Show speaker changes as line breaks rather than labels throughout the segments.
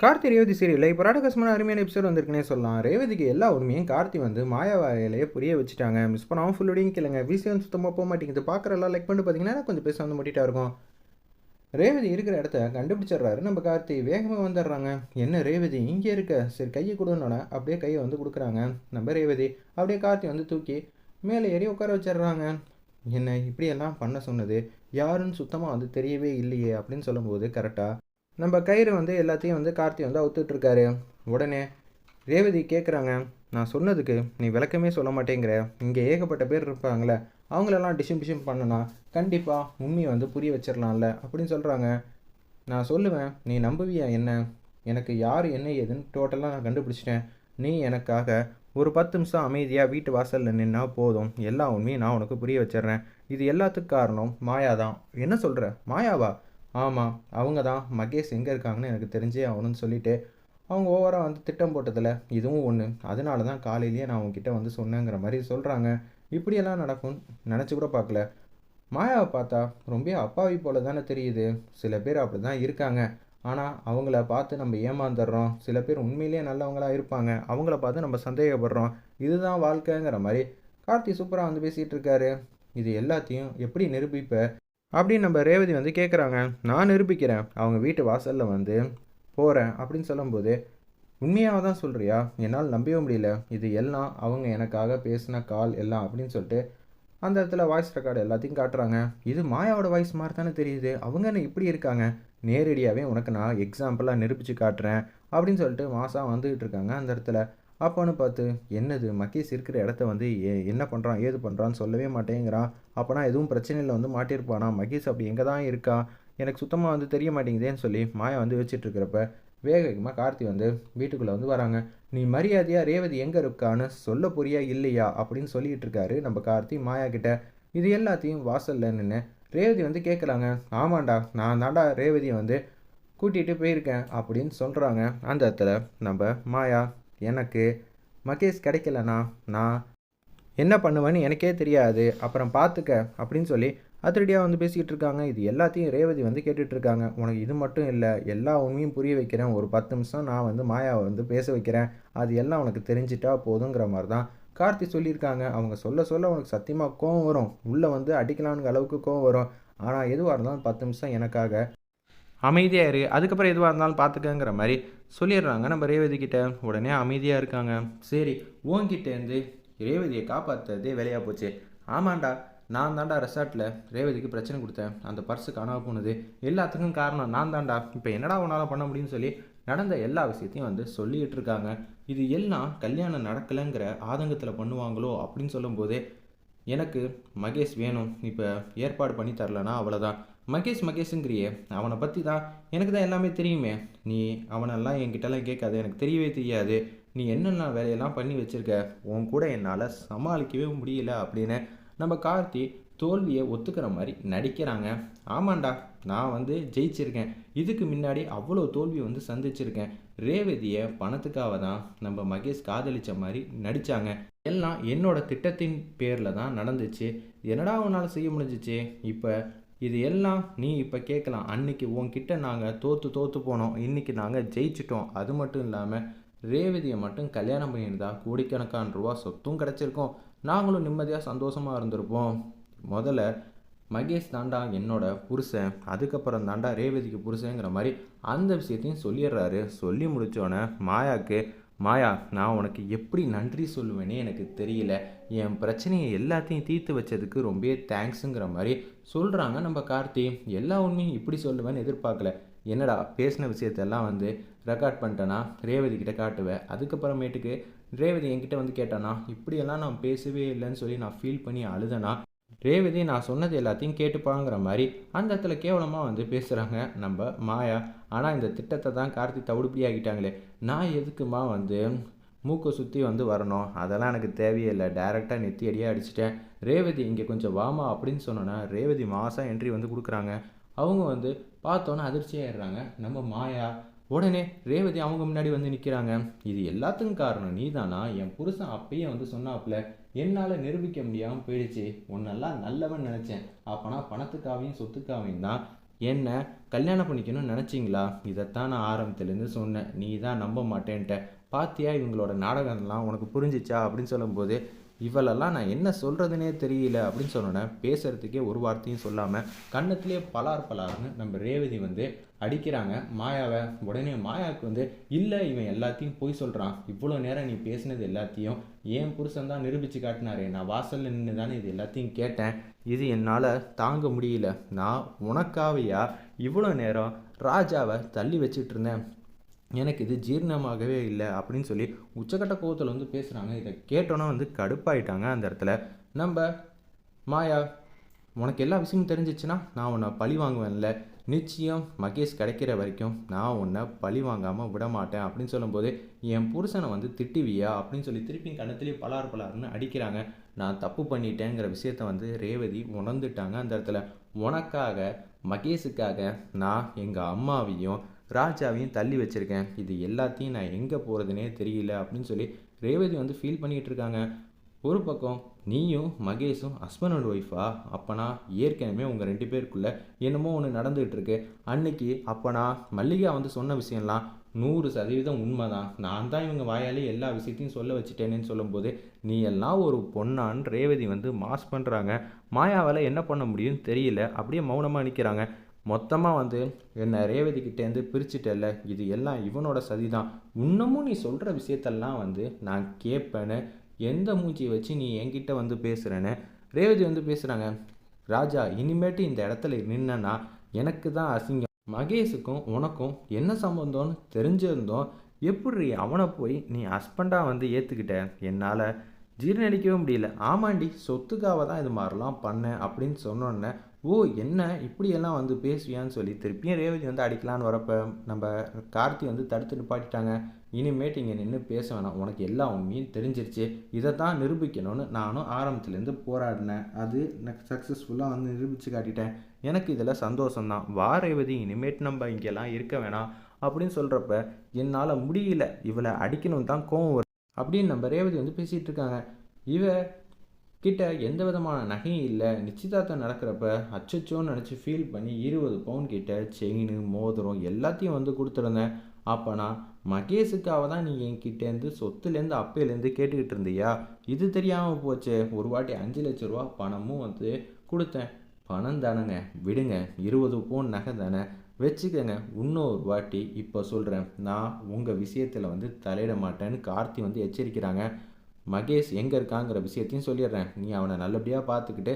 கார்த்தி ரேவதி சீரியலில் இப்போ ராடகஸ்மான அருமையான எபிசோட் வந்திருக்குனே சொல்லலாம். ரேவதிக்கு எல்லா உண்மையும் கார்த்தி வந்து மாயா வாயிலேயே புரிய வச்சுட்டாங்க. மிஸ் பண்ணாமல் ஃபுல்லோடையும் கேளுங்க விசியம் சுத்தமாக போக மாட்டேங்குது. பார்க்குற எல்லாம் லைக் பண்ணி பார்த்தீங்கன்னா கொஞ்சம் பேச வந்து முட்டிட்டா இருக்கும். ரேவதி இருக்கிற இடத்த கண்டுபிடிச்சிடுறாரு. நம்ம கார்த்தி வேகமாக வந்துடுறாங்க. என்ன ரேவதி இங்கே இருக்க. சரி கையை கொடுன்னோட அப்படியே கையை வந்து கொடுக்குறாங்க. நம்ம ரேவதி அப்படியே கார்த்தி வந்து தூக்கி மேலே ஏறி உட்கார வச்சிடுறாங்க. என்ன இப்படியெல்லாம் பண்ண சொன்னது? யாருன்னு சுத்தமாக வந்து தெரியவே இல்லையே அப்படின்னு சொல்லும்போது கரெக்டாக நம்ம கயிறு வந்து எல்லாத்தையும் வந்து கார்த்தி வந்து அவுத்துட்ருக்காரு. உடனே ரேவதி கேட்குறாங்க நான் சொன்னதுக்கு நீ விளக்கமே சொல்ல மாட்டேங்கிற. இங்கே ஏகப்பட்ட பேர் இருப்பாங்களே அவங்களெல்லாம் டிஷிம் டிஷிம் பண்ணனா கண்டிப்பாக உண்மையை வந்து புரிய வச்சிடலாம்ல அப்படின்னு சொல்கிறாங்க நான் சொல்லுவேன் நீ நம்புவியா என்ன? எனக்கு யார் என்ன ஏதுன்னு டோட்டலாக நான் கண்டுபிடிச்சிட்டேன். நீ எனக்காக ஒரு பத்து நிமிஷம் அமைதியாக வீட்டு வாசலில் நின்னா போதும். எல்லா உண்மையும் நான் உனக்கு புரிய வச்சிடுறேன் இது எல்லாத்துக்கும் காரணம் மாயா தான் என்ன சொல்கிற மாயாவா? ஆமாம் அவங்க தான் மகேஷ் எங்கே இருக்காங்கன்னு எனக்கு தெரிஞ்சே ஆகணும்னு சொல்லிட்டு அவங்க ஓவராக வந்து திட்டம் போட்டதில் இதுவும் ஒன்று அதனால தான் காலையிலேயே நான் அவங்கக்கிட்ட வந்து சொன்னேங்கிற மாதிரி சொல்கிறாங்க இப்படியெல்லாம் நடக்கும். நினச்சி கூட பார்க்கல. மாயாவை பார்த்தா ரொம்ப அப்பாவி போல தானே தெரியுது. சில பேர் அப்படி தான் இருக்காங்க. ஆனால் அவங்கள பார்த்து நம்ம ஏமாந்துடுறோம். சில பேர் உண்மையிலேயே நல்லவங்களா இருப்பாங்க. அவங்கள பார்த்து நம்ம சந்தேகப்படுறோம். இதுதான் வாழ்க்கைங்கிற மாதிரி கார்த்தி சூப்பராக வந்து பேசிகிட்டு இருக்காரு. இது எல்லாத்தையும் எப்படி நிரூபிப்ப? அப்படின்னு நம்ம ரேவதி வந்து கேட்குறாங்க நான் நிரூபிக்கிறேன். அவங்க வீட்டு வாசலில் வந்து போகிறேன் அப்படின்னு சொல்லும்போது உண்மையாக தான் சொல்கிறியா என்னால் நம்பவே முடியல. இது எல்லாம் அவங்க எனக்காக பேசின கால் எல்லாம் அப்படின்னு சொல்லிட்டு அந்த இடத்துல வாய்ஸ் ரெக்கார்டு எல்லாத்தையும் காட்டுறாங்க. இது மாயாவோட வாய்ஸ் மாதிரி தானே தெரியுது. அவங்க என்ன இப்படி இருக்காங்க? நேரடியாகவே உனக்கு நான் எக்ஸாம்பிளாக நிரூபித்து காட்டுறேன். அப்படின்னு சொல்லிட்டு மாதம் வந்துகிட்டு இருக்காங்க அந்த இடத்துல. அப்போன்னு பார்த்து என்னது? மகேஷ் இருக்கிற இடத்த வந்து ஏ- என்ன பண்ணுறான் ஏது பண்ணுறான்னு சொல்லவே மாட்டேங்கிறான். அப்போனா எதுவும் பிரச்சனையில் வந்து மாட்டியிருப்பானா? மகேஷ் அப்படி எங்கே தான் இருக்கா? எனக்கு சுத்தமாக வந்து தெரிய மாட்டேங்குதேன்னு சொல்லி மாயா வந்து வச்சிட்டு இருக்கிறப்ப வேக வேகமாக கார்த்தி வந்து வீட்டுக்குள்ளே வந்து வராங்க. நீ மரியாதையாக ரேவதி எங்கே இருக்கான்னு சொல்ல போறியா இல்லையா? அப்படின்னு சொல்லிட்டு இருக்காரு நம்ம கார்த்தி மாயா கிட்ட. இது எல்லாத்தையும் வாசலில் நின்று ரேவதி வந்து கேட்குறாங்க ஆமாண்டா நான் தாண்டா ரேவதியை வந்து கூட்டிகிட்டு போயிருக்கேன் அப்படின்னு சொல்கிறாங்க அந்த இடத்துல நம்ம மாயா எனக்கு மகேஷ் கிடைக்கலண்ணா நான் என்ன பண்ணுவேன்னு எனக்கே தெரியாது. அப்புறம் பார்த்துக்க அப்படின்னு சொல்லி அதிரடியாக வந்து பேசிக்கிட்டு இருக்காங்க. இது எல்லாத்தையும் ரேவதி வந்து கேட்டுட்ருக்காங்க உனக்கு இது மட்டும் இல்லை எல்லா உண்மையும் புரிய வைக்கிறேன். ஒரு பத்து நிமிஷம் நான் வந்து மாயாவை வந்து பேச வைக்கிறேன். அது எல்லாம் உனக்கு தெரிஞ்சிட்டா போதுங்கிற மாதிரி தான் கார்த்தி சொல்லியிருக்காங்க. அவங்க சொல்ல சொல்ல உனக்கு சத்தியமாக கோவம் வரும். உள்ளே வந்து அடிக்கலானுங்க அளவுக்கு கோவம் வரும். ஆனால் எதுவாக இருந்தாலும் பத்து நிமிஷம் எனக்காக அமைதியாக இரு. அதுக்கப்புறம் எதுவாக இருந்தாலும் பார்த்துக்கங்கிற மாதிரி சொல்லிடுறாங்க. நம்ம ரேவதி கிட்ட உடனே அமைதியாக இருக்காங்க. சரி உன்கிட்டேருந்து ரேவதியை காப்பாற்றுறதே வேலையாக போச்சு. ஆமாண்டா நான் தாண்டா ரெசார்ட்டில் ரேவதிக்கு பிரச்சனை கொடுத்தேன். அந்த பர்ஸு காணாம போனது எல்லாத்துக்கும் காரணம் நான் தாண்டா இப்போ என்னடா உன்னால் பண்ண முடியும்னு சொல்லி நடந்த எல்லா விஷயத்தையும் வந்து சொல்லிட்டு இருக்காங்க. இது எல்லாம் கல்யாணம் நடக்கலைங்கிற ஆதங்கத்தில் பண்ணுவாங்களோ அப்படின்னு சொல்லும்போதே எனக்கு மகேஷ் வேணும். இப்போ ஏற்பாடு பண்ணி தரலனா அவ்வளோதான் மகேஷ் மகேஷுங்கிறியே அவனை பற்றி தான் எனக்கு தான் எல்லாமே தெரியுமே. நீ அவனெல்லாம் என்கிட்டலாம் கேட்காது எனக்கு தெரியவே தெரியாது. நீ என்னென்ன வேலையெல்லாம் பண்ணி வச்சிருக்க உன் கூட என்னால் சமாளிக்கவே முடியல அப்படின்னு நம்ம கார்த்தி தோல்வியை ஒத்துக்கிற மாதிரி நடிக்கிறாங்க. ஆமாண்டா நான் வந்து ஜெயிச்சிருக்கேன். இதுக்கு முன்னாடி அவ்வளோ தோல்வி வந்து சந்திச்சிருக்கேன். ரேவதியை பணத்துக்காக தான் நம்ம மகேஷ் காதலிச்ச மாதிரி நடித்தாங்க எல்லாம் என்னோட திட்டத்தின் பேரில் தான் நடந்துச்சு. என்னடா உன்னால் செய்ய முடிஞ்சிச்சு? இப்போ இது எல்லாம் நீ இப்போ கேட்கலாம் அன்னைக்கு உன்கிட்ட நாங்கள் தோற்று தோற்று போனோம். இன்றைக்கி நாங்கள் ஜெயிச்சிட்டோம். அது மட்டும் இல்லாமல் ரேவதியை மட்டும் கல்யாணம் பண்ணியிருந்தா கோடிக்கணக்கான ரூபா சொத்தும் கிடச்சிருக்கோம். நாங்களும் நிம்மதியாக சந்தோஷமாக இருந்திருப்போம். முதல்ல மகேஷ் தாண்டா என்னோட புருஷன். அதுக்கப்புறம் தாண்டா ரேவதிக்கு புருஷங்கிற மாதிரி அந்த விஷயத்தையும் சொல்லிடுறாரு. சொல்லி முடித்தோடனே மாயாவுக்கு மாயா நான் உனக்கு எப்படி நன்றி சொல்லுவேனே எனக்கு தெரியல. என் பிரச்சனையை எல்லாத்தையும் தீர்த்து வச்சதுக்கு ரொம்ப தேங்க்ஸுங்கிற மாதிரி சொல்கிறாங்க நம்ம கார்த்தி. எல்லா உண்மையும் இப்படி சொல்லுவேன்னு எதிர்பார்க்கல. என்னடா பேசின விஷயத்தெல்லாம் வந்து ரெக்கார்ட் பண்ணிட்டேன்னா ரேவதி கிட்ட காட்டுவேன். அதுக்கப்புறமேட்டுக்கு ரேவதி என்கிட்ட வந்து கேட்டானா இப்படியெல்லாம் நான் பேசவே இல்லைன்னு சொல்லி நான் ஃபீல் பண்ணி அழுதனா? ரேவதி நான் சொன்னது எல்லாத்தையும் கேட்டுப்பாங்கிற மாதிரி அந்த இடத்துல கேவலமாக வந்து பேசுகிறாங்க நம்ம மாயா. ஆனால் இந்த திட்டத்தை தான் கார்த்தி தவிடுபடி ஆகிட்டாங்களே நான் எதுக்குமா வந்து மூக்கை சுற்றி வந்து வரணும்? அதெல்லாம் எனக்கு தேவையில்லை. டைரெக்டாக டேரெக்டாக நெத்தி அடியாக அடிச்சிட்டேன். ரேவதி இங்கே கொஞ்சம் வாமா அப்படின்னு சொன்னோன்னா ரேவதி மாதம் என்ட்ரி வந்து கொடுக்குறாங்க. அவங்க வந்து பார்த்தோன்னே அதிர்ச்சியாகிடுறாங்க நம்ம மாயா உடனே ரேவதி அவங்க முன்னாடி வந்து நிற்கிறாங்க இது எல்லாத்துக்கும் காரணம் நீதானா? என் புருஷன் அப்பயே வந்து சொன்னாப்புல என்னால் நிரூபிக்க முடியாமல் போயிடுச்சு. உன்னெல்லாம் நல்லவன் நினச்சேன். அப்போனா பணத்துக்காகவும் சொத்துக்காகவும் தான். என்ன கல்யாணம் பண்ணிக்கணும்னு நினச்சிங்களா? இதைத்தான் நான் ஆரம்பத்துலேருந்து சொன்னேன். நீ தான் நம்ப மாட்டேன்ட்ட. பாத்தியா இவங்களோட நாடகம்லாம் உனக்கு புரிஞ்சிச்சா? அப்படின்னு சொல்லும்போது இவளெல்லாம் நான் என்ன சொல்கிறதுனே தெரியல அப்படின்னு சொன்னோன்னே பேசுகிறதுக்கே ஒரு வார்த்தையும் சொல்லாமல் கன்னத்திலே பலார் பலார்னு நம்ம ரேவதி வந்து அடிக்கிறாங்க. மாயாவை உடனே மாயாவுக்கு வந்து இல்லை இவன் எல்லாத்தையும் பொய் சொல்கிறான் இவ்வளோ நேரம் நீ பேசினது எல்லாத்தையும் ஏன் புருஷன் தான் நிரூபித்து காட்டினாரே. நான் வாசலில் நின்று தானே இது எல்லாத்தையும் கேட்டேன். இது என்னால் தாங்க முடியல. நான் உனக்காவையா? இவ்வளோ நேரம் ராஜாவை தள்ளி வச்சுட்டு இருந்தேன். எனக்கு இது ஜீரணமாகவே இல்லை அப்படின்னு சொல்லி உச்சக்கட்ட கோவத்தில் வந்து பேசுகிறாங்க இதை கேட்டோன்னே வந்து கடுப்பாயிட்டாங்க அந்த இடத்துல. நம்ம மாயா உனக்கு எல்லா விஷயமும் தெரிஞ்சிச்சுன்னா நான் உன்னை பழி வாங்குவேன்ல. நிச்சயம் மகேஷ் கிடைக்கிற வரைக்கும் நான் உன்னை பழி வாங்காமல் விட மாட்டேன் அப்படின்னு சொல்லும்போது என் புருஷனை வந்து திட்டுவியா அப்படின்னு சொல்லி திருப்பி கணத்துலேயே பலார் பலார்னு அடிக்கிறாங்க. நான் தப்பு பண்ணிட்டேங்கிற விஷயத்த வந்து ரேவதி உணர்ந்துட்டாங்க அந்த இடத்துல. உனக்காக மகேஷுக்காக நான் எங்கள் அம்மாவையும் ராஜாவையும் தள்ளி வச்சுருக்கேன். இது எல்லாத்தையும் நான் எங்கே போகிறதுனே தெரியல அப்படின்னு சொல்லி ரேவதி வந்து ஃபீல் பண்ணிகிட்டு இருக்காங்க. ஒரு பக்கம் நீயும் மகேஷும் ஹஸ்பண்ட் அண்ட் ஒய்ஃபா அப்போனா ஏற்கனவே உங்கள் ரெண்டு பேருக்குள்ளே என்னமோ ஒன்று நடந்துகிட்டு இருக்கு. அன்னைக்கு அப்பனா மல்லிகா வந்து சொன்ன விஷயம்லாம் நூறு சதவீதம் உண்மை தான் நான் தான் இவங்க வாயாலே எல்லா விஷயத்தையும் சொல்ல வச்சுட்டேனேன்னு சொல்லும்போது நீ எல்லாம் ஒரு பொண்ணான்னு ரேவதி வந்து மாஸ் பண்ணுறாங்க மாயாவால் என்ன பண்ண முடியும்னு தெரியல. அப்படியே மௌனமாக நிற்கிறாங்க மொத்தமாக வந்து என்னை ரேவதிக்கிட்டேருந்து பிரிச்சுட்டல இது எல்லாம் இவனோட சதி தான் இன்னமும் நீ சொல்கிற விஷயத்தெல்லாம் வந்து நான் கேட்பேன்னு எந்த மூஞ்சி வச்சு நீ என்கிட்ட வந்து பேசுகிறேன்னு ரேவதி வந்து பேசுகிறாங்க ராஜா இனிமேட்டு இந்த இடத்துல நின்னா எனக்கு தான் அசிங்கம். மகேஷுக்கும் உனக்கும் என்ன சம்பந்தம்னு தெரிஞ்சிருந்தோம். எப்படி அவனை போய் நீ ஹஸ்பண்டாக வந்து ஏற்றுக்கிட்ட என்னால் ஜீர்ணடிக்கவே முடியல. ஆமாண்டி சொத்துக்காக தான் இது மாதிரிலாம் பண்ணேன் அப்படின்னு சொன்னோன்னே ஓ என்ன? இப்படியெல்லாம் வந்து பேசுவியான்னு சொல்லி திருப்பியும் ரேவதி வந்து அடிக்கலான்னு வரப்போ நம்ம கார்த்தி வந்து தடுத்து நிப்பாட்டிட்டாங்க. இனிமேட்டு இங்கே நின்று பேச வேணாம். உனக்கு எல்லா உண்மையும் தெரிஞ்சிருச்சு. இதை தான் நிரூபிக்கணும்னு நானும் ஆரம்பத்துலேருந்து போராடினேன். அது நான் சக்ஸஸ்ஃபுல்லாக வந்து நிரூபித்து காட்டிட்டேன். எனக்கு இதில் சந்தோஷம்தான். வா ரேவதி இனிமேட்டு நம்ம இங்கெல்லாம் இருக்க வேணாம். அப்படின்னு சொல்கிறப்ப என்னால் முடியல. இவளை அடிக்கணும் தான் கோவம் வரும் அப்படின்னு நம்ம ரேவதி வந்து பேசிகிட்டு இருக்காங்க. இவ கிட்ட எந்த விதமான நகையும் இல்லை. நிச்சயதார்த்தம் நடக்கிறப்ப அச்சச்சோன்னு நினச்சி ஃபீல் பண்ணி இருபது பவுன் கிட்ட செயின் மோதிரம் எல்லாத்தையும் வந்து கொடுத்துருந்தேன். அப்போனா மகேஷுக்காக தான் நீ என்கிட்டேருந்து சொத்துலேருந்து அப்பையிலேருந்து கேட்டுக்கிட்டு இருந்தியா? இது தெரியாமல் போச்சு. ஒரு வாட்டி அஞ்சு லட்ச ரூபா பணமும் வந்து கொடுத்தேன். பணம் தானேங்க. விடுங்க. இருபது பவுன் நகை தானே. வச்சுக்கோங்க. இன்னொரு வாட்டி இப்போ சொல்கிறேன் நான் உங்கள் விஷயத்தில் வந்து தலையிட மாட்டேன்னு கார்த்தி வந்து எச்சரிக்கிறாங்க. மகேஷ் எங்கே இருக்காங்கிற விஷயத்தையும் சொல்லிடுறேன். நீ அவனை நல்லபடியாக பார்த்துக்கிட்டு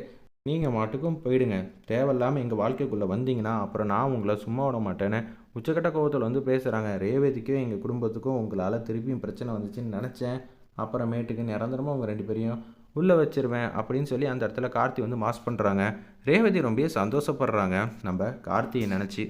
நீங்கள் மாட்டுக்கும் போயிடுங்க. தேவையில்லாமல் எங்கள் வாழ்க்கைக்குள்ளே வந்தீங்கன்னா அப்புறம் நான் உங்களை சும்மா விட மாட்டேன்னு உச்சக்கட்ட கோபத்தில் வந்து பேசுகிறாங்க ரேவதிக்கும் எங்கள் குடும்பத்துக்கும் உங்களால் திருப்பியும் பிரச்சனை வந்துச்சுன்னு நினச்சேன். அப்புறமேட்டுக்கு நிரந்தரமாக அவங்க ரெண்டு பேரையும் உள்ளே வச்சிருவேன் அப்படின்னு சொல்லி அந்த இடத்துல கார்த்தி வந்து மாஸ் பண்ணுறாங்க ரேவதி ரொம்ப சந்தோஷப்படுறாங்க. நம்ம கார்த்தியை நினச்சி